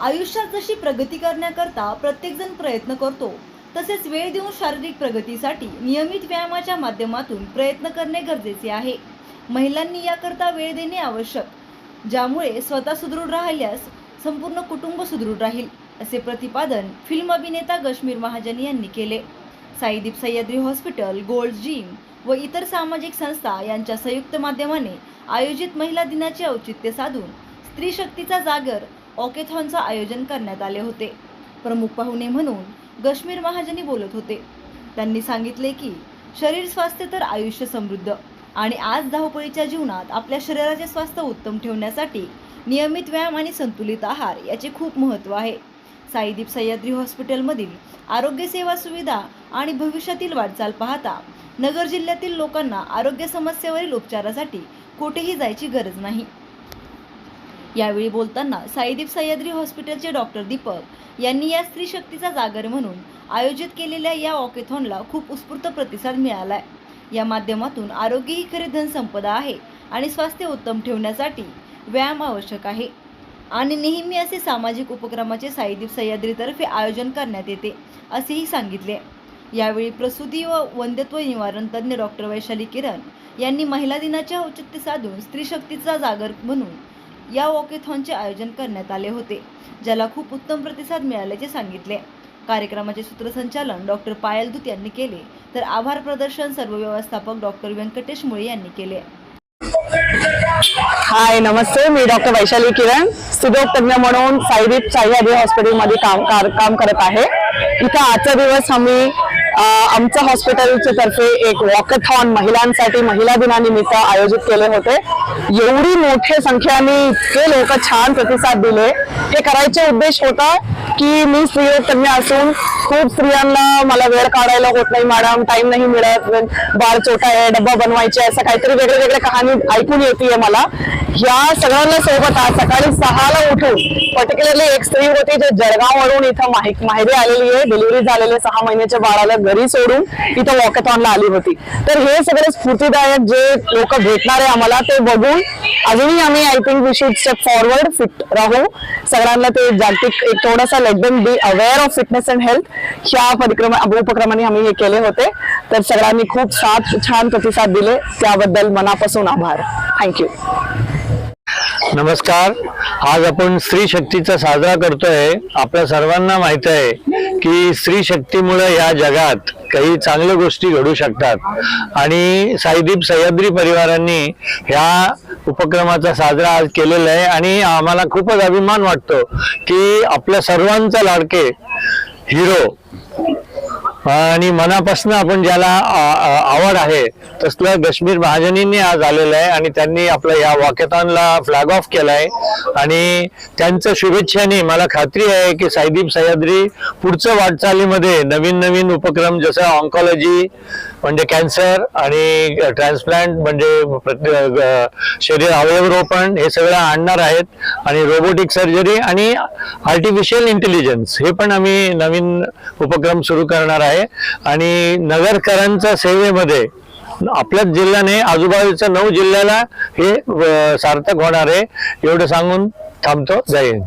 आयुष्यात जशी प्रगती करण्याकरता प्रत्येकजण प्रयत्न करतो तसेच वेळ देऊन शारीरिक प्रगतीसाठी नियमित व्यायामाच्या माध्यमातून प्रयत्न करणे गरजेचे आहे. महिलांनी याकरता वेळ देणे आवश्यक ज्यामुळे स्वतः सुदृढ राहिल्यास संपूर्ण कुटुंब सुदृढ राहील असे प्रतिपादन फिल्म अभिनेता गश्मीर महाजन यांनी केले. Saideep Sahyadri hospital Gold gym व इतर सामाजिक संस्था यांच्या संयुक्त माध्यमाने आयोजित महिला दिनाचे औचित्य साधून स्त्री शक्तीचा जागर ऑकेथॉनचं आयोजन करण्यात आले होते. प्रमुख पाहुणे म्हणून गश्मीर महाजनी बोलत होते. त्यांनी सांगितले की शरीर स्वास्थ्य तर आयुष्य समृद्ध आणि आज धावपळीच्या जीवनात आपल्या शरीराचे स्वास्थ्य उत्तम ठेवण्यासाठी नियमित व्यायाम आणि संतुलित आहार याचे खूप महत्त्व आहे. साईदीप सह्याद्री हॉस्पिटलमधील आरोग्य सेवा सुविधा आणि भविष्यातील वाटचाल पाहता नगर जिल्ह्यातील लोकांना आरोग्य समस्येवरील उपचारासाठी कुठेही जायची गरज नाही. यावेळी बोलताना साईदीप सह्याद्री हॉस्पिटलचे डॉक्टर दीपक यांनी या स्त्री शक्तीचा जागर म्हणून आयोजित केलेल्या या वॉकेथॉनला खूप उत्स्फूर्त प्रतिसाद मिळालाय. या माध्यमातून आरोग्य ही खरी धनसंपदा आहे आणि स्वास्थ्य उत्तम ठेवण्यासाठी व्यायाम आवश्यक आहे. आणि नेहमी असे सामाजिक उपक्रमाचे साईदीप सह्याद्रीतर्फे आयोजन करण्यात येते असेही सांगितले. यावेळी प्रसूती व वंध्यत्व निवारण तज्ज्ञ डॉक्टर वैशाली किरण यांनी महिला दिनाचे औचित्य साधून स्त्री शक्तीचा जागर म्हणून या वॉकेथॉनचे आयोजन करण्यात आले होते ज्याला खूप उत्तम प्रतिसाद मिळाल्याचे सांगितले. कार्यक्रमाचे सूत्रसंचालन डॉक्टर पायल दूत यांनी केले तर आभार प्रदर्शन सर्व व्यवस्थापक डॉक्टर व्यंकटेश मुळे यांनी केले. हाय नमस्ते. मी डॉक्टर वैशाली किरण स्त्रीरोग तज्ञ म्हणून साईदीप हॉस्पिटल हॉस्पिटलमध्ये काम कार- काम करत आहे. इथं आजचा दिवस आम्ही आमच्या हॉस्पिटलच्या तर्फे एक वॉकथॉन महिलांसाठी महिला दिनानिमित्त आयोजित केले होते. एवढी मोठ्या संख्येने इतके लोक छान प्रतिसाद दिले. हे करायचे उद्देश होता की मी स्त्रीरोग तज्ञ असून खूप स्त्रियांना मला वेळ काढायला होत नाही मॅडम टाइम नाही मिळत. बार छोटा आहे डब्बा बनवायचे असं काहीतरी वेगळे वेगळे कहाणी ऐकून येते मला. या सगळ्यांना सोबत आज सकाळी सहाला उठून पर्टिक्युलरली एक स्त्री होती जे जळगाववरून इथं माहिती आलेली आहे डिलिव्हरी झालेले सहा महिन्याच्या बाळाला घरी सोडून इथं वॉकेथॉनला आली होती. तर हे सगळे स्फूर्तीदायक जे लोक भेटणार आहे आम्हाला ते बघून अजूनही आम्ही I think we should step forward fit राहू. सगळ्यांना ते जागतिक एक थोडासा let them be aware of fitness and health ह्या परिक्रमा उपक्रमाने आम्ही हे केले होते. तर सगळ्यांनी खूप साथ छान प्रतिसाद दिले. त्याबद्दल मनापासून आभार. थँक्यू नमस्कार. आज आपण स्त्री शक्तीचा साजरा करतोय. आपल्या सर्वांना माहीत आहे की स्त्री शक्तीमुळे या जगात काही चांगल्या गोष्टी घडू शकतात. आणि साईदीप सह्याद्री परिवारांनी ह्या उपक्रमाचा साजरा आज केलेला आहे आणि आम्हाला खूपच अभिमान वाटतो की आपल्या सर्वांचा लाडके हिरो आणि मनापासून आपण ज्याला आवड आहे तसलं कश्मीर महाजनींनी आज आलेलं आहे आणि त्यांनी आपल्या या वॉकेथॉनला फ्लॅग ऑफ केलाय. आणि त्यांचं शुभेच्छाने मला खात्री आहे की साईदीप सह्याद्री पुढचं वाटचालीमध्ये नवीन नवीन उपक्रम जसं ऑन्कॉलॉजी म्हणजे कॅन्सर आणि ट्रान्सप्लांट म्हणजे शरीर अवयवरोपण हे सगळं आणणार आहेत. आणि रोबोटिक सर्जरी आणि आर्टिफिशियल इंटेलिजन्स हे पण आम्ही नवीन उपक्रम सुरू करणार आहे. आणि नगरकरांच्या सेवेमध्ये आपल्याच जिल्ह्याने आजूबाजूच्या नऊ जिल्ह्याला हे सार्थक होणार आहे. एवढं सांगून थांबतो. जय हिंद.